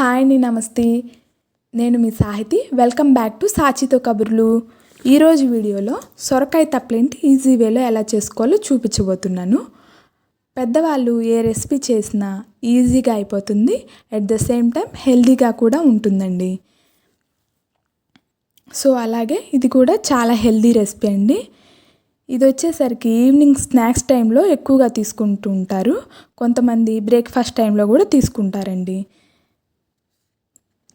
Hi అండి నమస్తే. నేను మీ సాహితి. వెల్కమ్ బ్యాక్ టు సాచితో కబుర్లు. ఈరోజు వీడియోలో సొరకాయ తప్పలేంటి ఈజీ వేలో ఎలా చేసుకోవాలో చూపించబోతున్నాను. పెద్దవాళ్ళు ఏ రెసిపీ చేసినా ఈజీగా అయిపోతుంది అట్ ద సేమ్ టైం హెల్దీగా కూడా ఉంటుందండి. సో అలాగే ఇది కూడా చాలా హెల్దీ రెసిపీ అండి. ఇది వచ్చేసరికి ఈవినింగ్ స్నాక్స్ టైంలో ఎక్కువగా తీసుకుంటూ ఉంటారు. కొంతమంది బ్రేక్ఫాస్ట్ టైంలో కూడా తీసుకుంటారండి.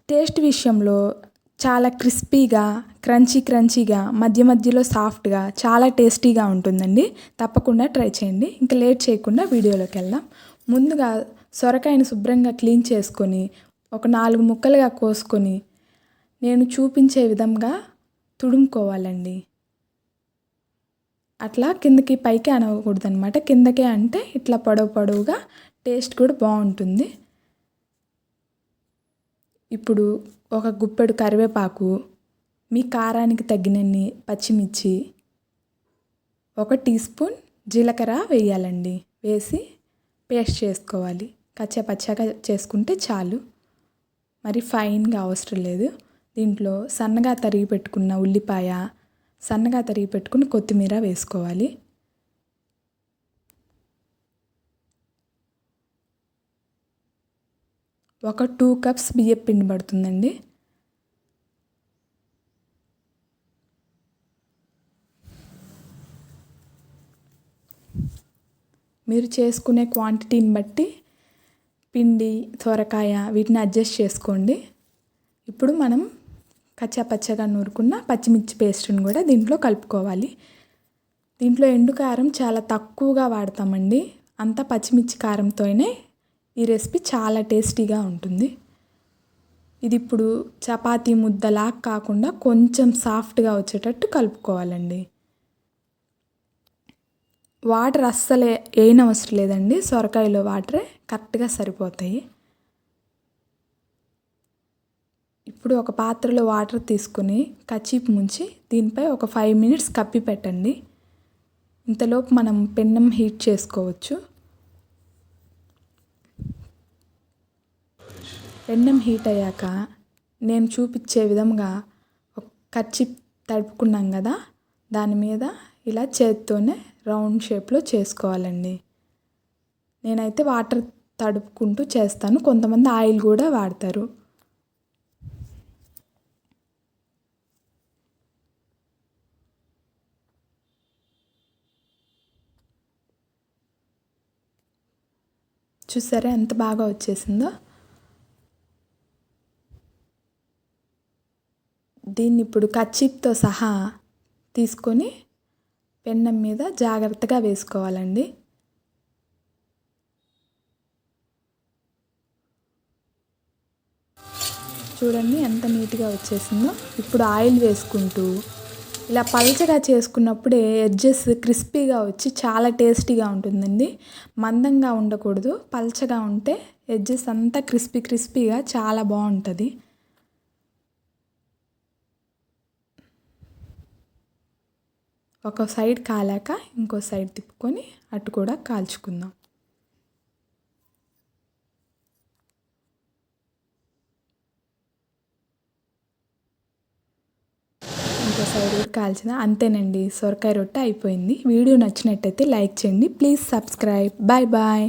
టేస్ట్ విషయంలో చాలా క్రిస్పీగా క్రంచీ క్రంచీగా మధ్య మధ్యలో సాఫ్ట్గా చాలా టేస్టీగా ఉంటుందండి. తప్పకుండా ట్రై చేయండి. ఇంకా లేట్ చేయకుండా వీడియోలోకి వెళ్దాం. ముందుగా సొరకాయను శుభ్రంగా క్లీన్ చేసుకొని ఒక నాలుగు ముక్కలుగా కోసుకొని నేను చూపించే విధంగా తుడుముకోవాలండి. అట్లా కిందకి పైకి అనకూడదు అనమాట కిందకే అంటే ఇట్లా పొడవు పొడవుగా టేస్ట్ కూడా బాగుంటుంది. ఇప్పుడు ఒక గుప్పెడు కరివేపాకు మీ కారానికి తగినన్ని పచ్చిమిర్చి ఒక టీ స్పూన్ జీలకర్ర వేయాలండి. వేసి పేస్ట్ చేసుకోవాలి. కచ్చా పచ్చగా చేసుకుంటే చాలు. మరి ఫైన్గా అవసరం లేదు. దీంట్లో సన్నగా తరిగి పెట్టుకున్న ఉల్లిపాయ సన్నగా తరిగి పెట్టుకుని కొత్తిమీర వేసుకోవాలి. ఒక టూ కప్స్ బియ్యం పిండి పడుతుందండి. మీరు చేసుకునే క్వాంటిటీని బట్టి పిండి సొరకాయ వీటిని అడ్జస్ట్ చేసుకోండి. ఇప్పుడు మనం కచ్చా పచ్చగా నూరుకున్న పచ్చిమిర్చి పేస్ట్ని కూడా దీంట్లో కలుపుకోవాలి. దీంట్లో ఎండు కారం చాలా తక్కువగా వాడతామండి. అంతా పచ్చిమిర్చి కారంతోనే ఈ రెసిపీ చాలా టేస్టీగా ఉంటుంది. ఇది ఇప్పుడు చపాతీ ముద్దలా కాకుండా కొంచెం సాఫ్ట్గా వచ్చేటట్టు కలుపుకోవాలండి. వాటర్ అస్సలే వేయనవసరం లేదండి. సొరకాయలో వాటరే కరెక్ట్గా సరిపోతాయి. ఇప్పుడు ఒక పాత్రలో వాటర్ తీసుకుని కచీపు ముంచి దీనిపై ఒక ఫైవ్ మినిట్స్ కప్పి పెట్టండి. ఇంతలోపు మనం పెన్నం హీట్ చేసుకోవచ్చు. పెన్నం హీట్ అయ్యాక నేను చూపించే విధంగా ఒక కచ్చి తడుపుకున్నాం కదా దాని మీద ఇలా చేత్తోనే రౌండ్ షేప్లో చేసుకోవాలండి. నేనైతే వాటర్ తడుపుకుంటూ చేస్తాను కొంతమంది ఆయిల్ కూడా వాడతారు. చూసారా ఎంత బాగా వచ్చేసిందో? దీన్ని ఇప్పుడు కచ్చిప్తో సహా తీసుకొని పెన్నం మీద జాగ్రత్తగా వేసుకోవాలండి. చూడండి ఎంత నీట్గా వచ్చేసిందో. ఇప్పుడు ఆయిల్ వేసుకుంటూ ఇలా పల్చగా చేసుకున్నప్పుడే ఎడ్జెస్ క్రిస్పీగా వచ్చి చాలా టేస్టీగా ఉంటుందండి. మందంగా ఉండకూడదు. పల్చగా ఉంటే ఎడ్జెస్ అంతా క్రిస్పీ క్రిస్పీగా చాలా బాగుంటుంది. ఒక సైడ్ కాలాక ఇంకో సైడ్ తిప్పుకొని అటు కూడా కాల్చుకుందాం. ఇంకో సైడ్ కూడా కాల్చిన అంతేనండి సొరకాయ రొట్టె అయిపోయింది. వీడియో నచ్చినట్టయితే లైక్ చేయండి ప్లీజ్ సబ్స్క్రైబ్. Bye bye.